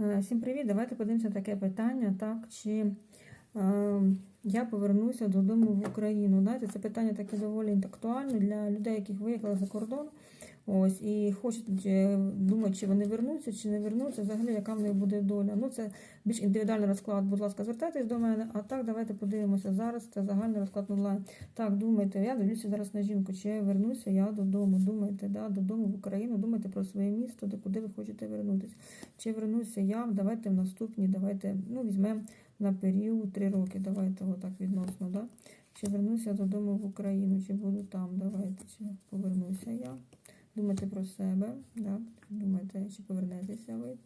Е, Всім привіт! Давайте подивимося таке питання, так, чи е, я повернуся додому в Україну. Знаєте, це питання таке доволі інтактуальне для людей, яких виїхали за кордон. Ось, і хочуть е, думати, чи вони вернуться, чи не вернуться, взагалі, яка в них буде доля. Ну, це більш індивідуальний розклад, будь ласка, звертайтесь до мене. А так, давайте подивимося зараз. Це загальний розклад онлайн. Так, думайте, я дивлюся зараз на жінку, чи я вернуся я додому. Думайте, да, додому в Україну, думайте про своє місто, де куди ви хочете вернутися. Чи вернуся я, давайте в наступні, давайте, ну, візьмемо на період 3 роки. Давайте отак відносно, да? Чи вернуся додому в Україну, чи буду там, давайте, чи повернуся я. Думайте про себе, да? думайте, чи повернетеся ви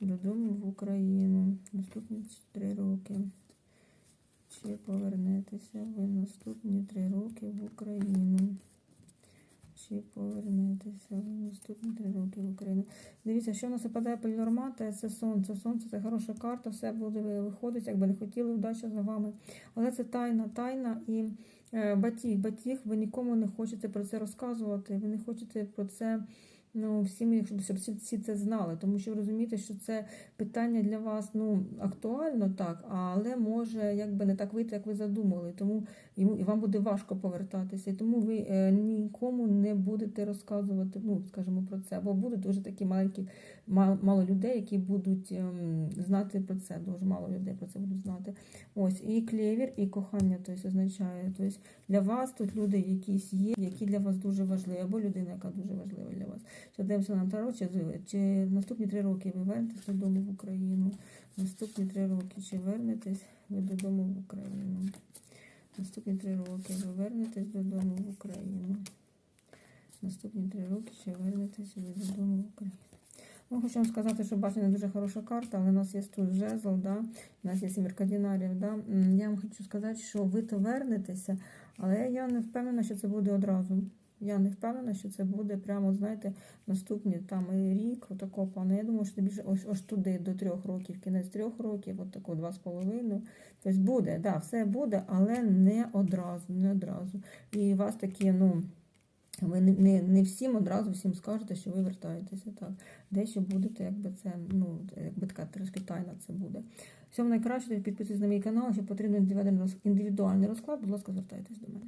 додому в Україну наступні 3 роки. Чи повернетеся ви наступні 3 роки в Україну? Чи повернетеся в наступні три роки в Україну? Дивіться, що в нас випадає полінормата, це сонце. Сонце це хороша карта, все буде виходить, якби не хотіли, удача за вами. Але це тайна, тайна і е, батіг, батіг, ви нікому не хочете про це розказувати, ви не хочете про це. Ну, всім, щоб, щоб всі, це знали, тому що розумієте, що це питання для вас ну, актуально так, але може якби не так вийти, як ви задумали. Тому йому і вам буде важко повертатися. І тому ви е, нікому не будете розказувати, ну скажімо, про це. Бо будуть дуже такі маленькі, мало, людей, які будуть ем, знати про це. Дуже мало людей про це будуть знати. Ось і клєвір, і кохання, тобто означає. Тобто для вас тут люди якісь є, які для вас дуже важливі, або людина, яка дуже важлива для вас. Чи дивимося на Таро, чи, чи наступні три роки ви вернетесь додому в Україну. Наступні три роки, чи вернетесь ви додому в Україну. Наступні три роки ви вернетесь додому в Україну. Наступні три роки, чи вернетесь ви додому в Україну. Ну, хочу вам сказати, що бачення дуже хороша карта, але у нас є тут жезл, да? у нас є сімірка дінарів. Да? Я вам хочу сказати, що ви то вернетеся, але я не впевнена, що це буде одразу. Я не впевнена, що це буде прямо, знаєте, наступні там рік, отакого плану. Я думаю, що це більше ось, ось туди до трьох років, кінець трьох років, от такого два з половиною. Тобто буде, да, все буде, але не одразу, не одразу. І у вас такі, ну. Ви не, не, не всім одразу всім скажете, що ви вертаєтеся. Так. Дещо будете, якби це, ну, якби така трошки тайна це буде. Всього найкраще, підписуйтесь на мій канал, якщо потрібен індивідуальний розклад, будь ласка, звертайтесь до мене.